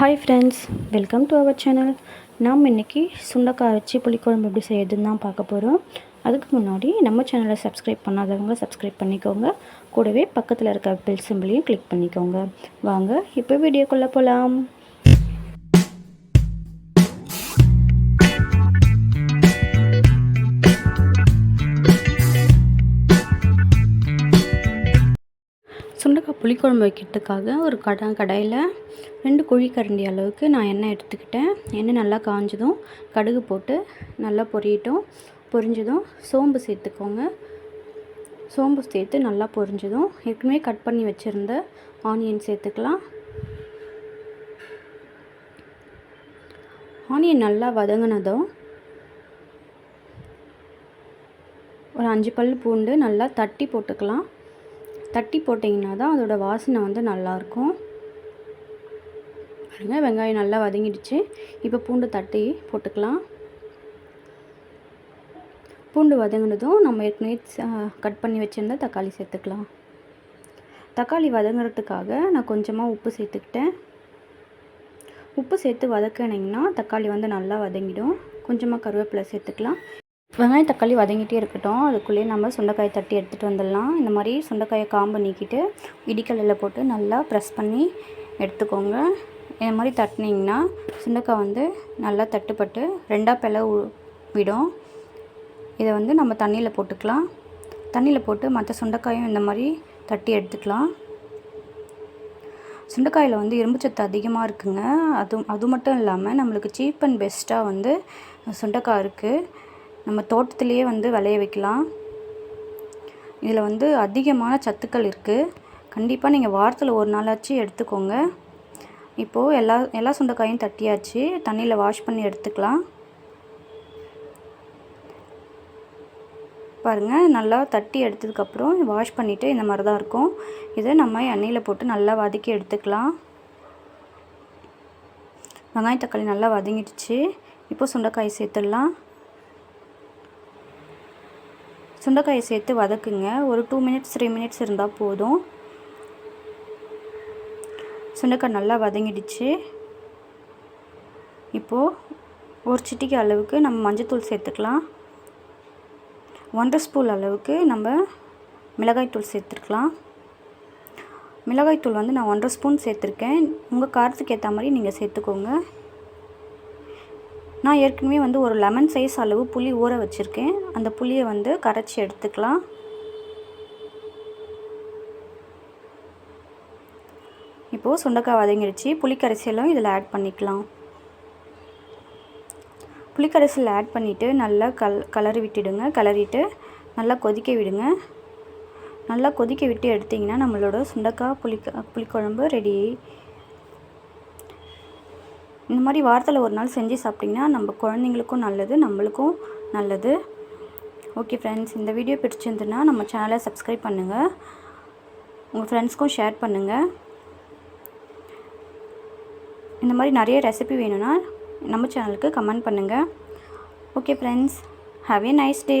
Hi friends welcome to our channel நாம் இன்றைக்கி சுண்டக்காய் வச்சு புளிக்குழம்பு எப்படி செய்யறதுன்னு தான் பார்க்க போகிறோம் அதுக்கு முன்னாடி நம்ம சேனலை சப்ஸ்கிரைப் பண்ணாதவங்க சப்ஸ்கிரைப் பண்ணிக்கோங்க. கூடவே பக்கத்தில் இருக்க பெல் சிம்பிளையும் கிளிக் பண்ணிக்கோங்க. வாங்க இப்போ வீடியோக்குள்ளே போகலாம் புளிக்குழம்பு வைக்கிறதுக்காக ஒரு கடா கடாயில் ரெண்டு குழிக்கரண்டி அளவுக்கு நான் எண்ணெய் எடுத்துக்கிட்டேன். எண்ணெய் நல்லா காஞ்சதும் கடுகு போட்டு நல்லா பொரியட்டும் பொரிஞ்சதும் சோம்பு சேர்த்துக்கோங்க. சோம்பு சேர்த்து நல்லா பொரிஞ்சதும் ஏற்கனவே கட் பண்ணி வச்சுருந்த ஆனியன் சேர்த்துக்கலாம். ஆனியன் நல்லா வதங்கினதும் ஒரு அஞ்சு பல் பூண்டு நல்லா தட்டி போட்டுக்கலாம். தட்டி போட்டிங்கன்னா தான் அதோட வாசனை வந்து நல்லாயிருக்கும். பாருங்க வெங்காயம் நல்லா வதங்கிடுச்சு. இப்போ பூண்டு தட்டி போட்டுக்கலாம். பூண்டு வதங்கினதும் நம்ம ஏற்கனவே கட் பண்ணி வச்சுருந்த தக்காளி சேர்த்துக்கலாம். தக்காளி வதங்குறதுக்காக நான் கொஞ்சமாக உப்பு சேர்த்துக்கிட்டேன். உப்பு சேர்த்து வதக்கினீங்கன்னா தக்காளி வந்து நல்லா வதங்கிடும். கொஞ்சமாக கருவேப்பிலை சேர்த்துக்கலாம். வெங்காயம் தக்காளி வதங்கிட்டே இருக்கட்டும். அதுக்குள்ளேயே நம்ம சுண்டைக்காயை தட்டி எடுத்துகிட்டு வந்துடலாம். இந்த மாதிரி சுண்டைக்காயை காம்பு நீக்கிட்டு இடிக்கல்லில் போட்டு நல்லா ப்ரெஸ் பண்ணி எடுத்துக்கோங்க. இந்த மாதிரி தட்டினீங்கன்னா சுண்டைக்காய் வந்து நல்லா தட்டுப்பட்டு ரெண்டாக பிள விடும். இதை வந்து நம்ம தண்ணியில் போட்டுக்கலாம். தண்ணியில் போட்டு மற்ற சுண்டைக்காயும் இந்த மாதிரி தட்டி எடுத்துக்கலாம். சுண்டைக்காயில் வந்து இரும்புச்சத்து அதிகமாக இருக்குங்க. அது அது மட்டும் இல்லாமல் நம்மளுக்கு சீப் அண்ட் பெஸ்ட்டாக வந்து சுண்டைக்காய் இருக்குது நம்ம தோட்டத்திலேயே வந்து விளைய வைக்கலாம். இதில் வந்து அதிகமான சத்துக்கள் இருக்குது கண்டிப்பாக நீங்கள் வாரத்தில் ஒரு நாளாச்சு எடுத்துக்கோங்க. இப்போது எல்லா எல்லா சுண்டைக்காயும் தட்டியாச்சு. தண்ணியில் வாஷ் பண்ணி எடுத்துக்கலாம். பாருங்கள் நல்லா தட்டி எடுத்ததுக்கப்புறம் வாஷ் பண்ணிவிட்டு இந்த மாதிரி தான் இருக்கும். இதை நம்ம எண்ணெயில் போட்டு நல்லா வதக்கி எடுத்துக்கலாம். வெங்காயம் தக்காளி நல்லா வதங்கிடுச்சு. இப்போ சுண்டைக்காய் சேர்த்துடலாம். சுண்டைக்காயை சேர்த்து வதக்குங்க. ஒரு டூ மினிட்ஸ் த்ரீ மினிட்ஸ் இருந்தால் போதும். சுண்டைக்காய் நல்லா வதங்கிடுச்சு. இப்போது ஒரு சிட்டிக்கு அளவுக்கு நம்ம மஞ்சத்தூள் சேர்த்துக்கலாம். ஒன்றரை ஸ்பூன் அளவுக்கு நம்ம மிளகாய்த்தூள் சேர்த்துருக்கலாம் மிளகாய்த்தூள் வந்து நான் ஒன்றரை ஸ்பூன் சேர்த்துருக்கேன். உங்கள் காரத்துக்கு ஏற்ற மாதிரி நீங்கள் சேர்த்துக்கோங்க. நான் ஏற்கனவே வந்து ஒரு லெமன் சைஸ் அளவு புளி ஊற வச்சுருக்கேன். அந்த புளியை வந்து கரைச்சி எடுத்துக்கலாம். இப்போது சுண்டக்காய் வதங்கிடுச்சு புளிக்கரைசலும் இதில் ஆட் பண்ணிக்கலாம். புளிக்கரைசல் ஆட் பண்ணிவிட்டு நல்லா கல் கலரி விட்டுடுங்க. கலரிட்டு நல்லா கொதிக்க விடுங்க. நல்லா கொதிக்க விட்டு எடுத்திங்கன்னா நம்மளோட சுண்டக்காய் புளி புளிக்குழம்பு ரெடி இந்த மாதிரி வாரத்தில் ஒரு நாள் செஞ்சு சாப்பிட்டிங்கன்னா நம்ம குழந்தைங்களுக்கும் நல்லது நம்மளுக்கும் நல்லது. ஓகே ஃப்ரெண்ட்ஸ் இந்த வீடியோ பிடிச்சிருந்துன்னா நம்ம சேனலை சப்ஸ்கிரைப் பண்ணுங்கள் உங்கள் ஃப்ரெண்ட்ஸ்க்கும் ஷேர் பண்ணுங்கள் இந்த மாதிரி நிறைய ரெசிபி வேணும்னா நம்ம சேனலுக்கு கமெண்ட் பண்ணுங்கள் okay friends have a nice day